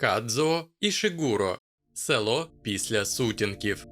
Кадзо і Шигуро. Село після сутінків.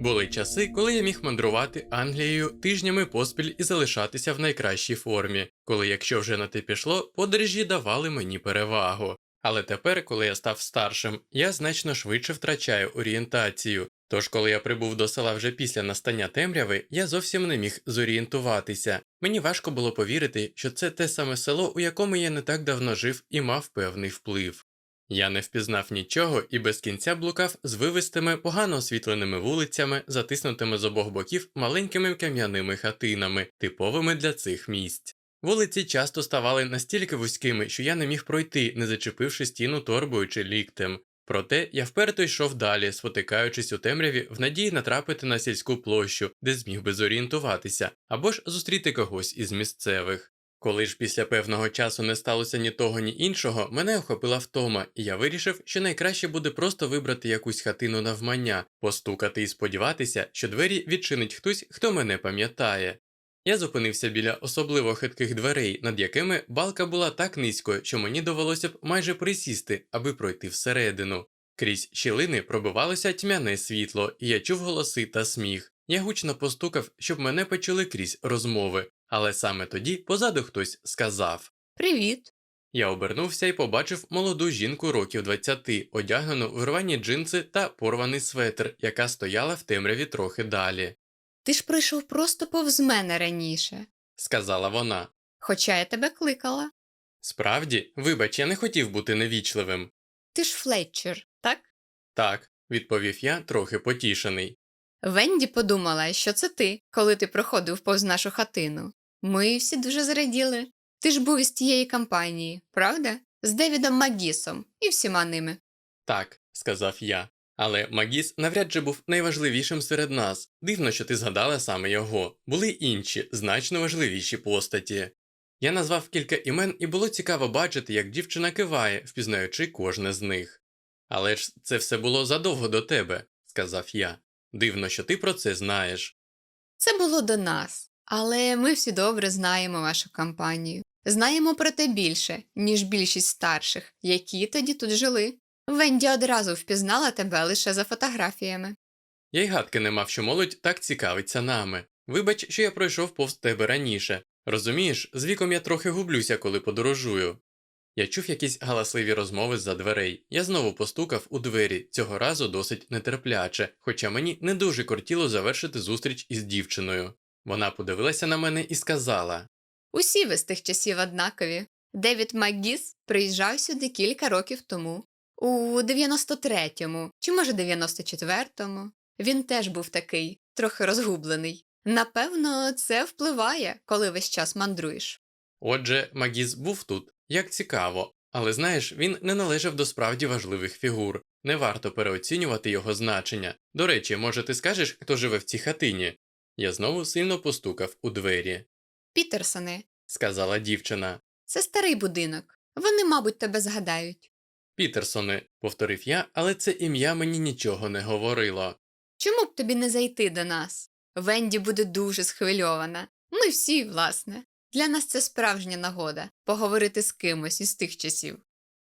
Були часи, коли я міг мандрувати Англією тижнями поспіль і залишатися в найкращій формі, коли, якщо вже на те пішло, подорожі давали мені перевагу. Але тепер, коли я став старшим, я значно швидше втрачаю орієнтацію. Тож, коли я прибув до села вже після настання темряви, я зовсім не міг зорієнтуватися. Мені важко було повірити, що це те саме село, у якому я не так давно жив і мав певний вплив. Я не впізнав нічого і без кінця блукав з вивистими, погано освітленими вулицями, затиснутими з обох боків маленькими кам'яними хатинами, типовими для цих місць. Вулиці часто ставали настільки вузькими, що я не міг пройти, не зачепивши стіну торбою чи ліктем. Проте я вперто йшов далі, спотикаючись у темряві в надії натрапити на сільську площу, де зміг би зорієнтуватися, або ж зустріти когось із місцевих. Коли ж після певного часу не сталося ні того, ні іншого, мене охопила втома, і я вирішив, що найкраще буде просто вибрати якусь хатину навмання, постукати і сподіватися, що двері відчинить хтось, хто мене пам'ятає. Я зупинився біля особливо хитких дверей, над якими балка була так низько, що мені довелося б майже присісти, аби пройти всередину. Крізь щілини пробивалося тьмяне світло, і я чув голоси та сміх. Я гучно постукав, щоб мене почули крізь розмови, але саме тоді позаду хтось сказав. Привіт. Я обернувся і побачив молоду жінку років 20, одягнену в рвані джинси та порваний светр, яка стояла в темряві трохи далі. Ти ж прийшов просто повз мене раніше, Сказала вона. хоча я тебе кликала. Справді, вибач, я не хотів бути невічливим. Ти ж Флетчер, так? Так, відповів я, трохи потішений. Венді подумала, що це ти, коли ти проходив повз нашу хатину. Ми всі дуже зраділи. Ти ж був із тієї компанії, правда? З Девідом Магісом і всіма ними. Так, сказав я. Але Магіс навряд чи був найважливішим серед нас. Дивно, що ти згадала саме його. Були інші, значно важливіші постаті. Я назвав кілька імен, і було цікаво бачити, як дівчина киває, впізнаючи кожне з них. Але ж це все було задовго до тебе, сказав я. Дивно, що ти про це знаєш. Це було до нас, але ми всі добре знаємо вашу компанію. Знаємо про те більше, ніж більшість старших, які тоді тут жили. Венді одразу впізнала тебе лише за фотографіями. Я й гадки не мав, що молодь так цікавиться нами. Вибач, що я пройшов повз тебе раніше. Розумієш, з віком я трохи гублюся, коли подорожую. Я чув якісь галасливі розмови з-за дверей. Я знову постукав у двері, цього разу досить нетерпляче, хоча мені не дуже кортіло завершити зустріч із дівчиною. Вона подивилася на мене і сказала: Усі ви з тих часів однакові. Девід Макгіс приїжджав сюди кілька років тому. У 93-му, чи може 94-му. Він теж був такий, трохи розгублений. Напевно, це впливає, коли весь час мандруєш. Отже, Магіз був тут, як цікаво, але знаєш, він не належав до справді важливих фігур. Не варто переоцінювати його значення. До речі, може, ти скажеш, хто живе в цій хатині? Я знову сильно постукав у двері, Пітерсони, сказала дівчина. це старий будинок. Вони, мабуть, тебе згадають. Пітерсони, повторив я, але це ім'я мені нічого не говорило. Чому б тобі не зайти до нас? Венді буде дуже схвильована. Ми всі, власне. Для нас це справжня нагода поговорити з кимось із тих часів.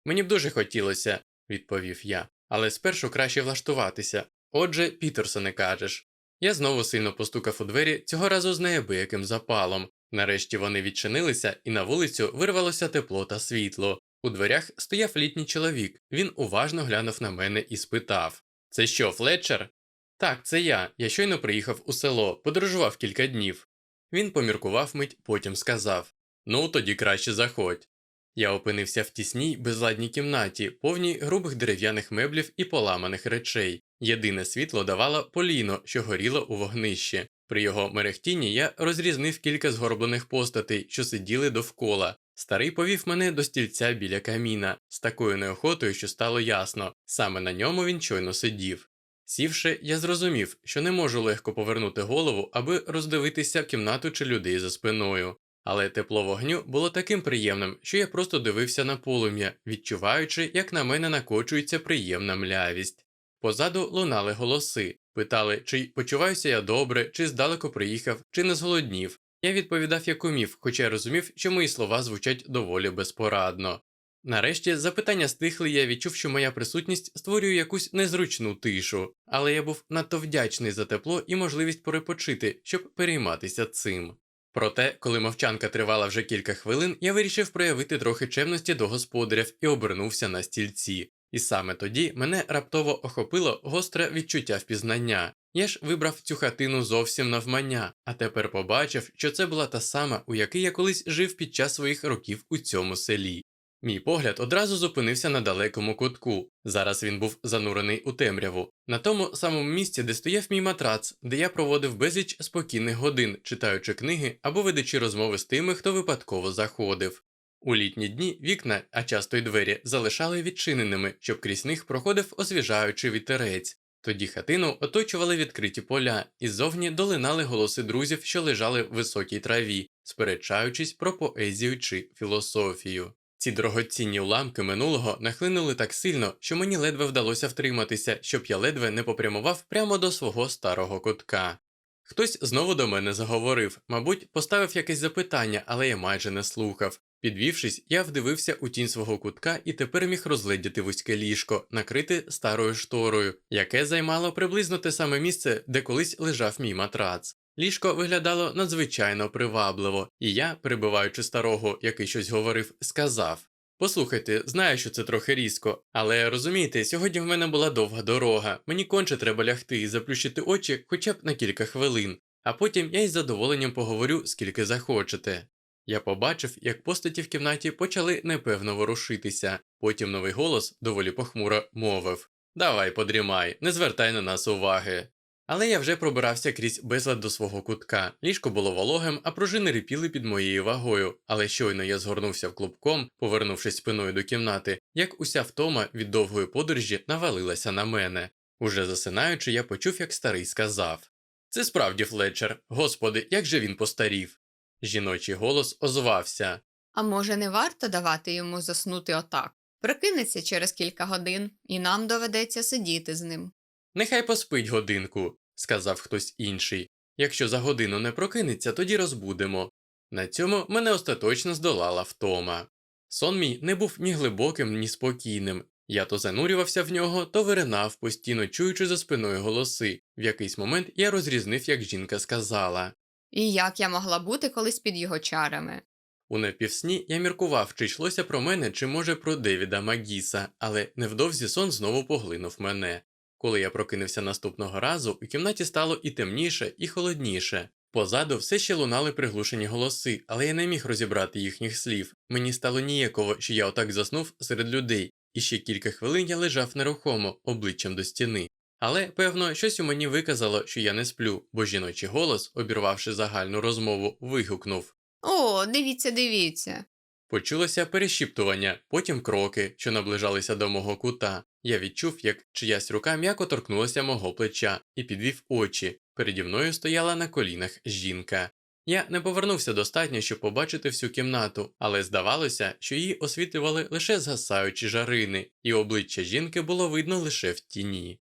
Мені б дуже хотілося, відповів я, але спершу краще влаштуватися. Отже, Пітерсоне кажеш. Я знову сильно постукав у двері, цього разу з неабияким запалом. Нарешті вони відчинилися, і на вулицю вирвалося тепло та світло. У дверях стояв літній чоловік. Він уважно глянув на мене і спитав: Це що, Флетчер? Так, це я. Я щойно приїхав у село, подорожував кілька днів. Він поміркував мить, потім сказав: Ну, тоді краще заходь. Я опинився в тісній, безладній кімнаті, повній грубих дерев'яних меблів і поламаних речей. Єдине світло давало поліно, що горіло у вогнищі. При його мерехтінні я розрізнив кілька згорблених постатей, що сиділи довкола. Старий повів мене до стільця біля каміна, з такою неохотою, що стало ясно, саме на ньому він щойно сидів. Сівши, я зрозумів, що не можу легко повернути голову, аби роздивитися кімнату чи людей за спиною. Але тепло вогню було таким приємним, що я просто дивився на полум'я, відчуваючи, як на мене накочується приємна млявість. Позаду лунали голоси, питали, чи почуваюся я добре, чи здалеку приїхав, чи не зголоднів. Я відповідав як умів, хоча розумів, що мої слова звучать доволі безпорадно. Нарешті запитання стихли, я відчув, що моя присутність створює якусь незручну тишу, але я був надто вдячний за тепло і можливість перепочити, щоб перейматися цим. Проте, коли мовчанка тривала вже кілька хвилин, я вирішив проявити трохи чемності до господарів і обернувся на стільці. І саме тоді мене раптово охопило гостре відчуття впізнання. Я ж вибрав цю хатину зовсім навмання, а тепер побачив, що це була та сама, у якій я колись жив під час своїх років у цьому селі. Мій погляд одразу зупинився на далекому кутку. Зараз він був занурений у темряву, на тому самому місці, де стояв мій матрац, де я проводив безліч спокійних годин, читаючи книги або ведучи розмови з тими, хто випадково заходив. У літні дні вікна, а часто й двері, залишали відчиненими, щоб крізь них проходив освіжаючий вітерець. Тоді хатину оточували відкриті поля, і ззовні долинали голоси друзів, що лежали в високій траві, сперечаючись про поезію чи філософію. Ці дорогоцінні уламки минулого нахлинули так сильно, що мені ледве вдалося втриматися, щоб я ледве не попрямував прямо до свого старого кутка. Хтось знову до мене заговорив, мабуть, поставив якесь запитання, але я майже не слухав. Підвівшись, я вдивився у тінь свого кутка і тепер міг розгледіти вузьке ліжко, накрите старою шторою, яке займало приблизно те саме місце, де колись лежав мій матрац. Ліжко виглядало надзвичайно привабливо, і я, перебиваючи старого, який щось говорив, сказав Послухайте, знаю, що це трохи різко, але розумієте, сьогодні в мене була довга дорога, мені конче треба лягти і заплющити очі хоча б на кілька хвилин, а потім я із задоволенням поговорю, скільки захочете. Я побачив, як постаті в кімнаті почали непевно ворушитися, потім новий голос доволі похмуро мовив Давай, подрімай, не звертай на нас уваги. Але я вже пробирався крізь безлад до свого кутка. Ліжко було вологим, а пружини рипіли під моєю вагою. Але щойно я згорнувся в клубком, повернувшись спиною до кімнати, як уся втома від довгої подорожі навалилася на мене. Уже засинаючи, я почув, як старий сказав Це справді Флетчер, господи, як же він постарів. Жіночий голос озвався. А може, не варто давати йому заснути отак? Прокинеться через кілька годин, і нам доведеться сидіти з ним. Нехай поспить годинку, сказав хтось інший. Якщо за годину не прокинеться, тоді розбудемо. На цьому мене остаточно здолала втома. Сон мій не був ні глибоким, ні спокійним. Я то занурювався в нього, то виринав, постійно чуючи за спиною голоси. В якийсь момент я розрізнив, як жінка сказала. І як я могла бути колись під його чарами? У напівсні я міркував, чи йшлося про мене, чи може про Девіда Магіса, але невдовзі сон знову поглинув мене. Коли я прокинувся наступного разу, у кімнаті стало і темніше, і холодніше. Позаду все ще лунали приглушені голоси, але я не міг розібрати їхніх слів. Мені стало ніяково, що я отак заснув серед людей, і ще кілька хвилин я лежав нерухомо, обличчям до стіни. Але, певно, щось у мені виказало, що я не сплю, бо жіночий голос, обірвавши загальну розмову, вигукнув. О, дивіться, дивіться. Почулося перешіптування, потім кроки, що наближалися до мого кута. Я відчув, як чиясь рука м'яко торкнулася мого плеча і підвів очі. Переді мною стояла на колінах жінка. Я не повернувся достатньо, щоб побачити всю кімнату, але здавалося, що її освітлювали лише згасаючі жарини, і обличчя жінки було видно лише в тіні.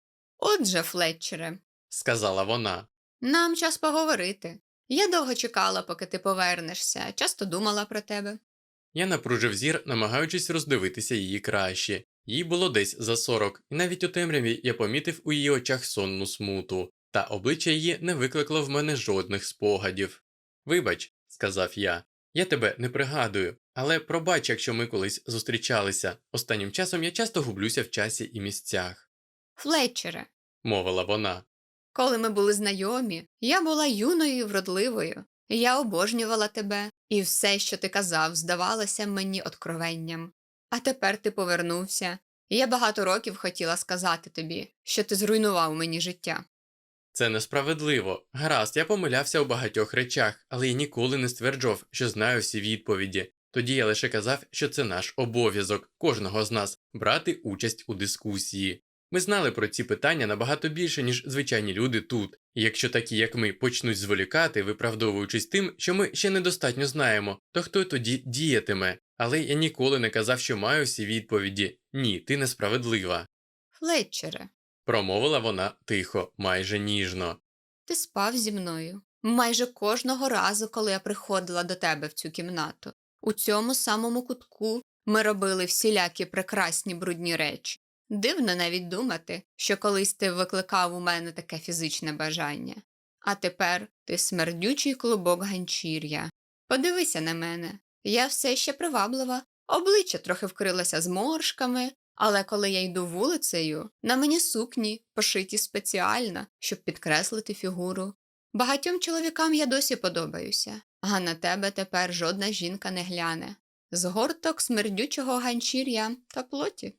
Отже, Флетчере, Сказала вона. нам час поговорити. Я довго чекала, поки ти повернешся, часто думала про тебе. Я напружив зір, намагаючись роздивитися її краще. Їй було десь за сорок, і навіть у темряві я помітив у її очах сонну смуту, та обличчя її не викликло в мене жодних спогадів. Вибач, сказав я, я тебе не пригадую, але пробач, якщо ми колись зустрічалися. Останнім часом я часто гублюся в часі і місцях, Флетчере, мовила вона. коли ми були знайомі, я була юною і вродливою. Я обожнювала тебе, і все, що ти казав, здавалося мені откровенням. А тепер ти повернувся, і я багато років хотіла сказати тобі, що ти зруйнував мені життя. Це несправедливо. Гаразд, я помилявся у багатьох речах, але я ніколи не стверджував, що знаю всі відповіді. Тоді я лише казав, що це наш обов'язок кожного з нас брати участь у дискусії. Ми знали про ці питання набагато більше, ніж звичайні люди тут, і якщо такі, як ми, почнуть зволікати, виправдовуючись тим, що ми ще недостатньо знаємо, то хто тоді діятиме? Але я ніколи не казав, що маю всі відповіді. Ні, ти несправедлива. Флетчере, Промовила вона тихо, майже ніжно. ти спав зі мною. Майже кожного разу, коли я приходила до тебе в цю кімнату. У цьому самому кутку ми робили всілякі прекрасні брудні речі. Дивно навіть думати, що колись ти викликав у мене таке фізичне бажання. А тепер ти смердючий клубок ганчір'я. Подивися на мене. Я все ще приваблива, обличчя трохи вкрилося зморшками, але коли я йду вулицею, на мені сукні, пошиті спеціально, щоб підкреслити фігуру. Багатьом чоловікам я досі подобаюся, а на тебе тепер жодна жінка не гляне. Згорток смердючого ганчір'я та плоті.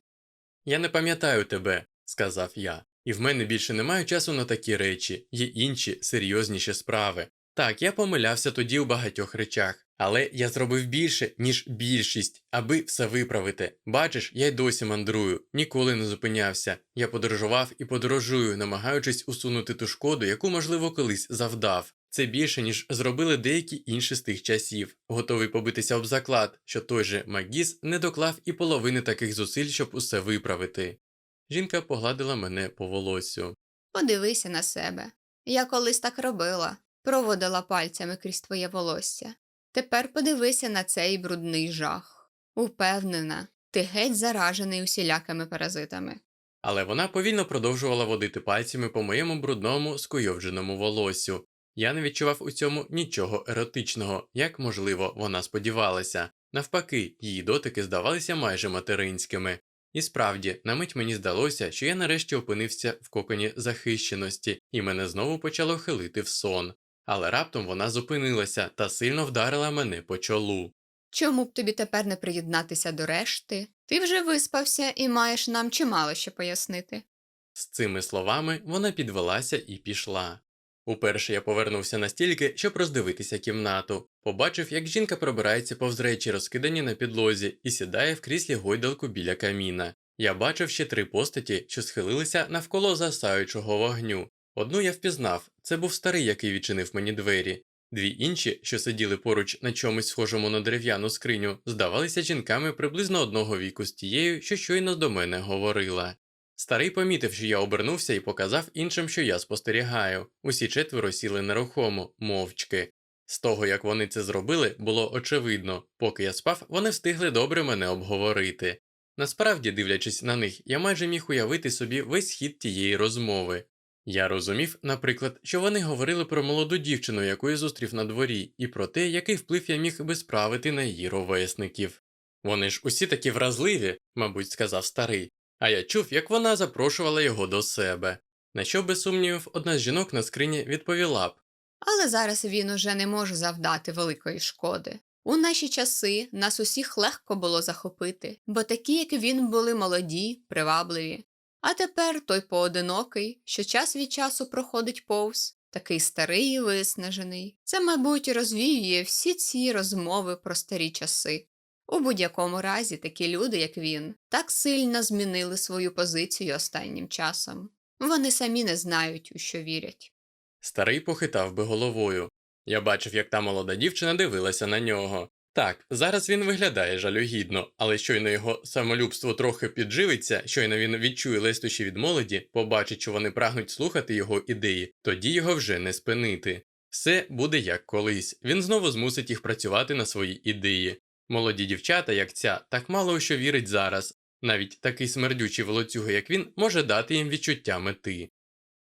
Я не пам'ятаю тебе, сказав я, і в мене більше немає часу на такі речі, є інші серйозніші справи. Так, я помилявся тоді у багатьох речах, але я зробив більше, ніж більшість, аби все виправити. Бачиш, я й досі мандрую, ніколи не зупинявся. Я подорожував і подорожую, намагаючись усунути ту шкоду, яку, можливо, колись завдав. Це більше, ніж зробили деякі інші з тих часів. Готовий побитися об заклад, що той же Магіс не доклав і половини таких зусиль, щоб усе виправити. Жінка погладила мене по волосю. Подивися на себе. Я колись так робила, проводила пальцями крізь твоє волосся. Тепер подивися на цей брудний жах. Упевнена, ти геть заражений усілякими паразитами. Але вона повільно продовжувала водити пальцями по моєму брудному скуйовдженому волосю. Я не відчував у цьому нічого еротичного, як, можливо, вона сподівалася. Навпаки, її дотики здавалися майже материнськими. І справді, на мить мені здалося, що я нарешті опинився в коконі захищеності, і мене знову почало хилити в сон. Але раптом вона зупинилася та сильно вдарила мене по чолу. Чому б тобі тепер не приєднатися до решти? Ти вже виспався і маєш нам чимало ще пояснити. З цими словами вона підвелася і пішла. Уперше я повернувся настільки, щоб роздивитися кімнату. Побачив, як жінка пробирається повз речі, розкидані на підлозі, і сідає в кріслі гойдалку біля каміна. Я бачив ще три постаті, що схилилися навколо засаючого вогню. Одну я впізнав це був старий, який відчинив мені двері. Дві інші, що сиділи поруч на чомусь схожому на дерев'яну скриню, здавалися жінками приблизно одного віку з тією, що щойно до мене говорила. Старий помітив, що я обернувся і показав іншим, що я спостерігаю. Усі четверо сіли нерухомо, мовчки. З того, як вони це зробили, було очевидно, поки я спав, вони встигли добре мене обговорити. Насправді, дивлячись на них, я майже міг уявити собі весь хід тієї розмови. Я розумів, наприклад, що вони говорили про молоду дівчину, яку я зустрів на дворі, і про те, який вплив я міг би справити на її ровесників. Вони ж усі такі вразливі, мабуть, сказав старий, а я чув, як вона запрошувала його до себе. На що, без сумнівів, одна з жінок на скрині відповіла б Але зараз він уже не може завдати великої шкоди. У наші часи нас усіх легко було захопити, бо такі, як він, були молоді, привабливі. А тепер той поодинокий, що час від часу проходить повз, такий старий і виснажений. Це, мабуть, розвіює всі ці розмови про старі часи. У будь-якому разі такі люди, як він, так сильно змінили свою позицію останнім часом. Вони самі не знають, у що вірять. Старий похитав би головою. Я бачив, як та молода дівчина дивилася на нього. Так, зараз він виглядає жалюгідно, але щойно його самолюбство трохи підживиться, щойно він відчує лестощі від молоді, побачить, що вони прагнуть слухати його ідеї, тоді його вже не спинити. Все буде як колись. Він знову змусить їх працювати на свої ідеї. Молоді дівчата, як ця, так мало у що вірить зараз. Навіть такий смердючий волоцюга, як він, може дати їм відчуття мети.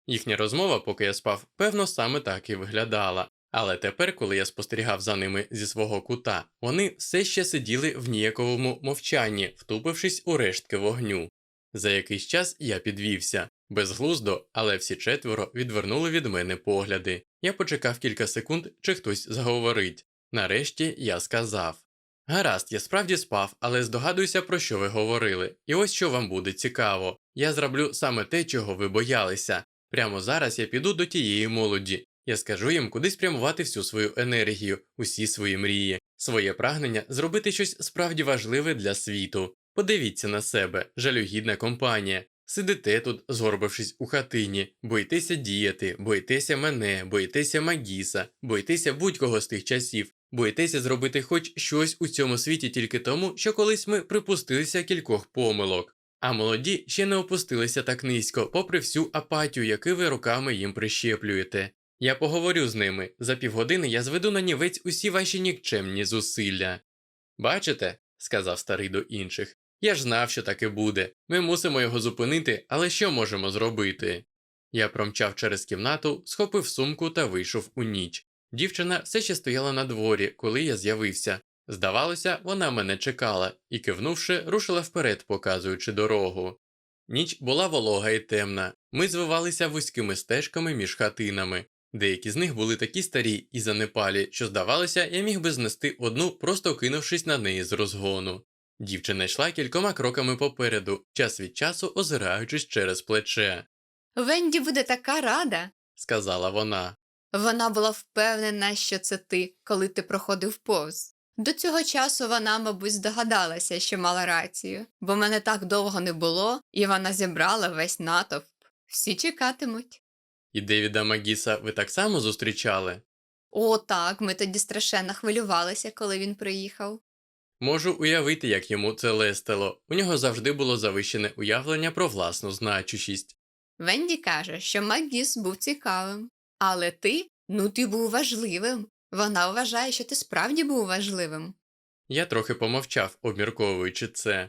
Їхня розмова, поки я спав, певно, саме так і виглядала. Але тепер, коли я спостерігав за ними зі свого кута, вони все ще сиділи в ніяковому мовчанні, втупившись у рештки вогню. За якийсь час я підвівся. Безглуздо, але всі четверо відвернули від мене погляди. Я почекав кілька секунд, чи хтось заговорить. Нарешті я сказав Гаразд, я справді спав, але здогадуюся, про що ви говорили. І ось що вам буде цікаво. Я зроблю саме те, чого ви боялися. Прямо зараз я піду до тієї молоді. Я скажу їм, куди спрямувати всю свою енергію, усі свої мрії, своє прагнення зробити щось справді важливе для світу. Подивіться на себе, жалюгідна компанія. Сидите тут, згорбившись у хатині, боїтеся діяти, боїтеся мене, боїтеся Магіса, боїтеся будь-кого з тих часів, боїтеся зробити хоч щось у цьому світі тільки тому, що колись ми припустилися кількох помилок. А молоді ще не опустилися так низько, попри всю апатію, яку ви руками їм прищеплюєте. Я поговорю з ними. За півгодини я зведу на нівець усі ваші нікчемні зусилля. Бачите, сказав старий до інших. Я ж знав, що таке буде. Ми мусимо його зупинити, але що можемо зробити? Я промчав через кімнату, схопив сумку та вийшов у ніч. Дівчина все ще стояла на дворі, коли я з'явився. Здавалося, вона мене чекала і, кивнувши, рушила вперед, показуючи дорогу. Ніч була волога і темна. Ми звивалися вузькими стежками між хатинами. Деякі з них були такі старі і занепалі, що здавалося, я міг би знести одну, просто кинувшись на неї з розгону. Дівчина йшла кількома кроками попереду, час від часу озираючись через плече, Венді буде така рада. сказала вона. Вона була впевнена, що це ти, коли ти проходив повз. До цього часу вона, мабуть, здогадалася, що мала рацію, бо мене так довго не було, і вона зібрала весь натовп. Всі чекатимуть. І Девіда Магіса ви так само зустрічали? О, так, ми тоді страшенно хвилювалися, коли він приїхав. Можу уявити, як йому це лестило. У нього завжди було завищене уявлення про власну значущість. Венді каже, що Макгіс був цікавим. Але ти, ну ти був важливим. Вона вважає, що ти справді був важливим. Я трохи помовчав, обмірковуючи це.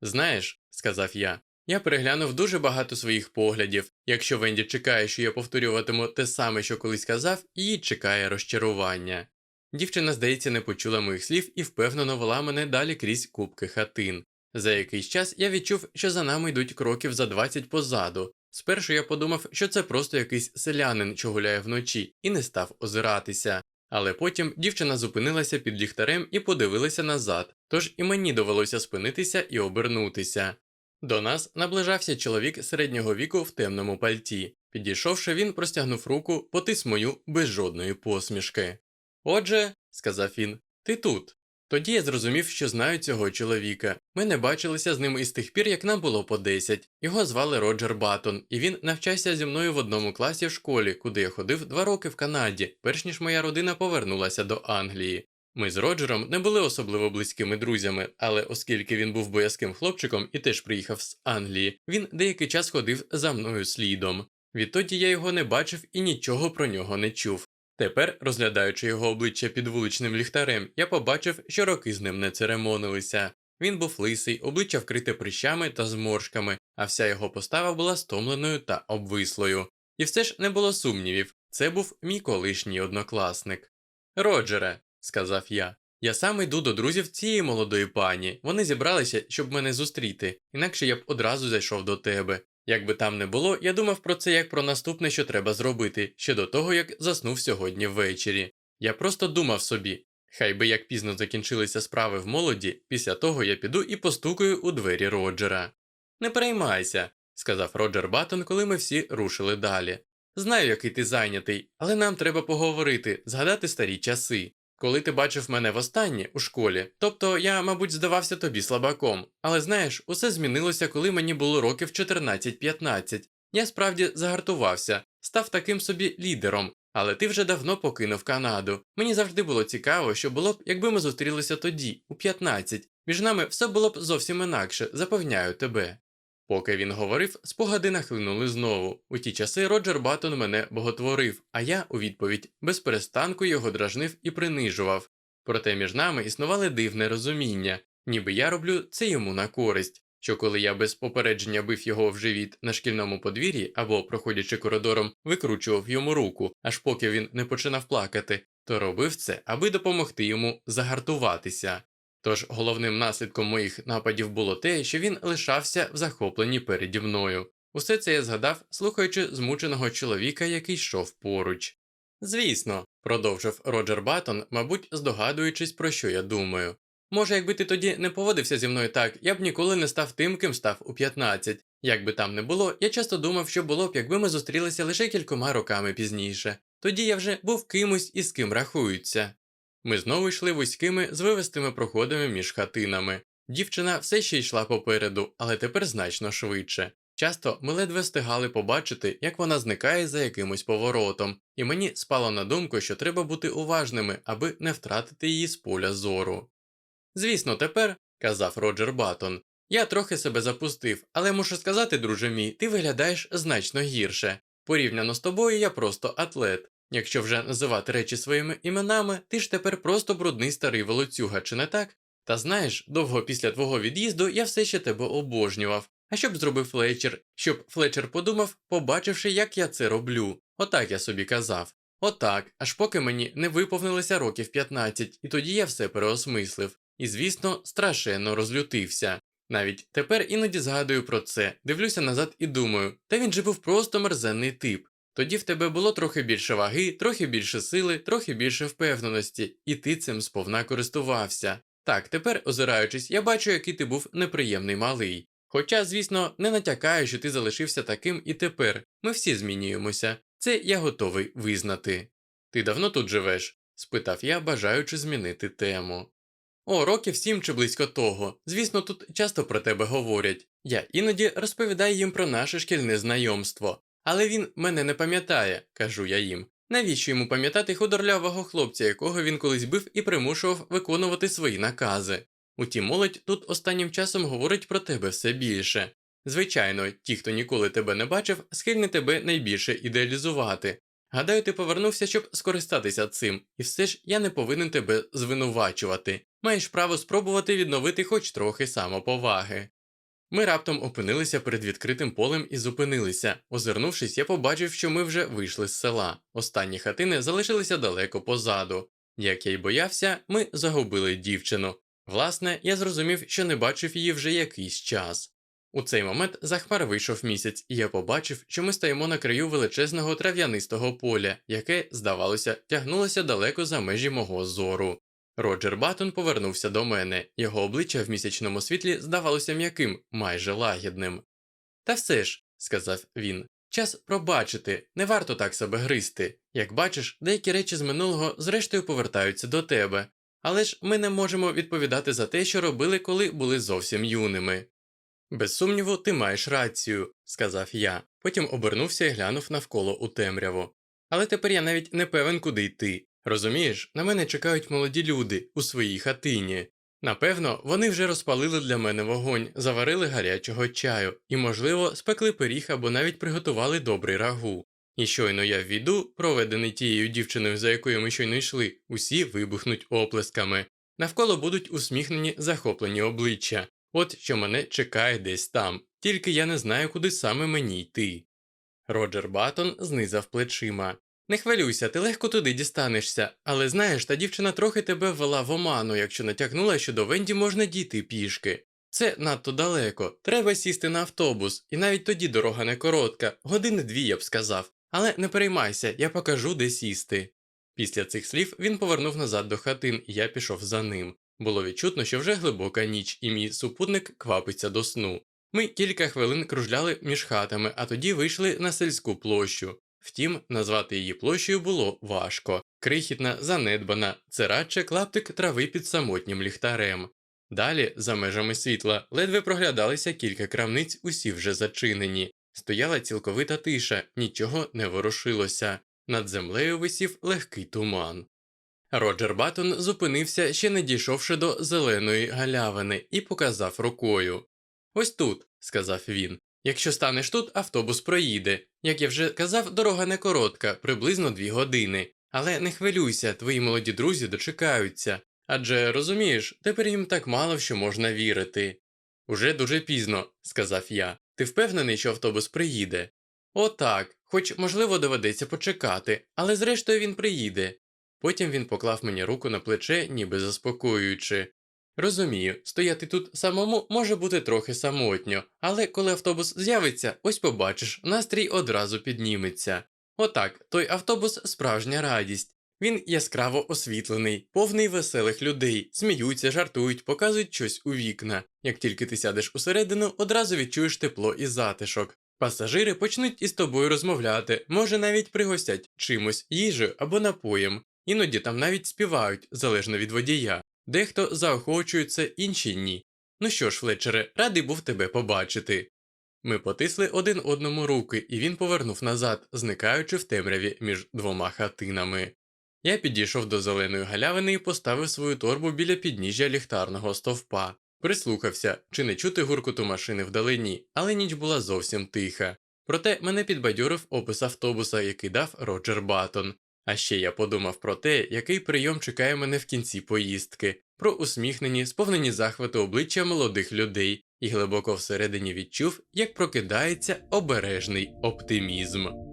Знаєш, сказав я, я переглянув дуже багато своїх поглядів. Якщо Венді чекає, що я повторюватиму те саме, що колись казав, її чекає розчарування. Дівчина, здається, не почула моїх слів і впевнено вела мене далі крізь кубки хатин. За якийсь час я відчув, що за нами йдуть кроків за 20 позаду. Спершу я подумав, що це просто якийсь селянин, що гуляє вночі, і не став озиратися. Але потім дівчина зупинилася під ліхтарем і подивилася назад, тож і мені довелося спинитися і обернутися. До нас наближався чоловік середнього віку в темному пальті. Підійшовши, він простягнув руку, потис мою без жодної посмішки. Отже, сказав він, ти тут. Тоді я зрозумів, що знаю цього чоловіка. Ми не бачилися з ним із тих пір, як нам було по 10. Його звали Роджер Баттон, і він навчався зі мною в одному класі в школі, куди я ходив два роки в Канаді, перш ніж моя родина повернулася до Англії. Ми з Роджером не були особливо близькими друзями, але оскільки він був боязким хлопчиком і теж приїхав з Англії, він деякий час ходив за мною слідом. Відтоді я його не бачив і нічого про нього не чув. Тепер, розглядаючи його обличчя під вуличним ліхтарем, я побачив, що роки з ним не церемонилися. Він був лисий, обличчя вкрите прищами та зморшками, а вся його постава була стомленою та обвислою. І все ж не було сумнівів це був мій колишній однокласник. Роджере, сказав я, я сам йду до друзів цієї молодої пані. Вони зібралися, щоб мене зустріти, інакше я б одразу зайшов до тебе. Як би там не було, я думав про це як про наступне, що треба зробити, ще до того, як заснув сьогодні ввечері. Я просто думав собі, хай би як пізно закінчилися справи в молоді, після того я піду і постукаю у двері Роджера. Не переймайся, сказав Роджер Баттон, коли ми всі рушили далі. Знаю, який ти зайнятий, але нам треба поговорити, згадати старі часи. Коли ти бачив мене востаннє у школі, тобто я, мабуть, здавався тобі слабаком, але знаєш, усе змінилося, коли мені було років 14-15. Я справді загартувався, став таким собі лідером, але ти вже давно покинув Канаду. Мені завжди було цікаво, що було б, якби ми зустрілися тоді, у 15. Між нами все було б зовсім інакше, запевняю тебе. Поки він говорив, спогади нахлинули знову. У ті часи Роджер Баттон мене боготворив, а я, у відповідь, без перестанку його дражнив і принижував. Проте між нами існували дивне розуміння, ніби я роблю це йому на користь, що коли я без попередження бив його в живіт на шкільному подвір'ї або, проходячи коридором, викручував йому руку, аж поки він не починав плакати, то робив це, аби допомогти йому загартуватися. Тож головним наслідком моїх нападів було те, що він лишався в захопленні переді мною. Усе це я згадав, слухаючи змученого чоловіка, який йшов поруч. Звісно, продовжив Роджер Баттон, мабуть, здогадуючись, про що я думаю. Може, якби ти тоді не поводився зі мною так, я б ніколи не став тим, ким став у 15. Як би там не було, я часто думав, що було б, якби ми зустрілися лише кількома роками пізніше. Тоді я вже був кимось із ким рахуються. Ми знову йшли вузькими, звивистими проходами між хатинами. Дівчина все ще йшла попереду, але тепер значно швидше. Часто ми ледве встигали побачити, як вона зникає за якимось поворотом, і мені спало на думку, що треба бути уважними, аби не втратити її з поля зору. Звісно, тепер, казав Роджер Баттон, я трохи себе запустив, але мушу сказати, друже мій, ти виглядаєш значно гірше. Порівняно з тобою я просто атлет. Якщо вже називати речі своїми іменами, ти ж тепер просто брудний старий волоцюга, чи не так? Та знаєш, довго після твого від'їзду я все ще тебе обожнював. А що б зробив Флетчер? Щоб Флетчер подумав, побачивши, як я це роблю. Отак я собі казав. Отак, аж поки мені не виповнилося років 15, і тоді я все переосмислив. І, звісно, страшенно розлютився. Навіть тепер іноді згадую про це, дивлюся назад і думаю, та він же був просто мерзенний тип. Тоді в тебе було трохи більше ваги, трохи більше сили, трохи більше впевненості, і ти цим сповна користувався. Так, тепер, озираючись, я бачу, який ти був неприємний малий. Хоча, звісно, не натякаю, що ти залишився таким і тепер. Ми всі змінюємося. Це я готовий визнати. Ти давно тут живеш? спитав я, бажаючи змінити тему. О, років сім чи близько того. Звісно, тут часто про тебе говорять. Я іноді розповідаю їм про наше шкільне знайомство. Але він мене не пам'ятає, кажу я їм. Навіщо йому пам'ятати худорлявого хлопця, якого він колись бив і примушував виконувати свої накази? Утім, молодь тут останнім часом говорить про тебе все більше. Звичайно, ті, хто ніколи тебе не бачив, схильні тебе найбільше ідеалізувати. Гадаю, ти повернувся, щоб скористатися цим, і все ж я не повинен тебе звинувачувати. Маєш право спробувати відновити хоч трохи самоповаги. Ми раптом опинилися перед відкритим полем і зупинилися. Озирнувшись, я побачив, що ми вже вийшли з села. Останні хатини залишилися далеко позаду. Як я й боявся, ми загубили дівчину. Власне, я зрозумів, що не бачив її вже якийсь час. У цей момент за хмар вийшов місяць, і я побачив, що ми стоїмо на краю величезного трав'янистого поля, яке, здавалося, тягнулося далеко за межі мого зору. Роджер Баттон повернувся до мене, його обличчя в місячному світлі здавалося м'яким, майже лагідним. Та все ж, сказав він, час пробачити, не варто так себе гризти. Як бачиш, деякі речі з минулого зрештою повертаються до тебе. Але ж ми не можемо відповідати за те, що робили, коли були зовсім юними. Без сумніву, ти маєш рацію, сказав я, потім обернувся і глянув навколо у темряву. Але тепер я навіть не певен, куди йти. Розумієш, на мене чекають молоді люди у своїй хатині. Напевно, вони вже розпалили для мене вогонь, заварили гарячого чаю і, можливо, спекли пиріг або навіть приготували добрий рагу. І щойно я ввійду, проведений тією дівчиною, за якою ми щойно йшли, усі вибухнуть оплесками. Навколо будуть усміхнені захоплені обличчя. От що мене чекає десь там, тільки я не знаю, куди саме мені йти. Роджер Баттон знизав плечима. Не хвилюйся, ти легко туди дістанешся, але знаєш, та дівчина трохи тебе ввела в оману, якщо натякнула, що до Венді можна дійти пішки. Це надто далеко, треба сісти на автобус, і навіть тоді дорога не коротка, години дві я б сказав. Але не переймайся, я покажу, де сісти. Після цих слів він повернув назад до хатин, і я пішов за ним. Було відчутно, що вже глибока ніч, і мій супутник квапиться до сну. Ми кілька хвилин кружляли між хатами, а тоді вийшли на сільську площу. Втім, назвати її площею було важко. Крихітна, занедбана, це радше клаптик трави під самотнім ліхтарем. Далі, за межами світла, ледве проглядалися кілька крамниць, усі вже зачинені. Стояла цілковита тиша, нічого не ворушилося. Над землею висів легкий туман. Роджер Баттон зупинився, ще не дійшовши до зеленої галявини, і показав рукою. Ось тут, сказав він. Якщо станеш тут, автобус проїде. Як я вже казав, дорога не коротка, приблизно дві години. Але не хвилюйся, твої молоді друзі дочекаються. Адже розумієш, тепер їм так мало в що можна вірити. Уже дуже пізно, сказав я. Ти впевнений, що автобус приїде? Отак, хоч, можливо, доведеться почекати, але зрештою він приїде. Потім він поклав мені руку на плече, ніби заспокоюючи. Розумію, стояти тут самому може бути трохи самотньо, але коли автобус з'явиться, ось побачиш, настрій одразу підніметься. Отак, той автобус справжня радість. Він яскраво освітлений, повний веселих людей, сміються, жартують, показують щось у вікна. Як тільки ти сядеш усередину, одразу відчуєш тепло і затишок. Пасажири почнуть із тобою розмовляти, може навіть пригостять чимось, їжею або напоєм. Іноді там навіть співають, залежно від водія. Дехто заохочує це, інші ні. Ну що ж, Флетчере, радий був тебе побачити. Ми потисли один одному руки, і він повернув назад, зникаючи в темряві між двома хатинами. Я підійшов до зеленої галявини і поставив свою торбу біля підніжжя ліхтарного стовпа. Прислухався, чи не чути гуркоту машини вдалині, але ніч була зовсім тиха. Проте мене підбадьорив опис автобуса, який дав Роджер Баттон. А ще я подумав про те, який прийом чекає мене в кінці поїздки, про усміхнені, сповнені захвату обличчя молодих людей, і глибоко всередині відчув, як прокидається обережний оптимізм.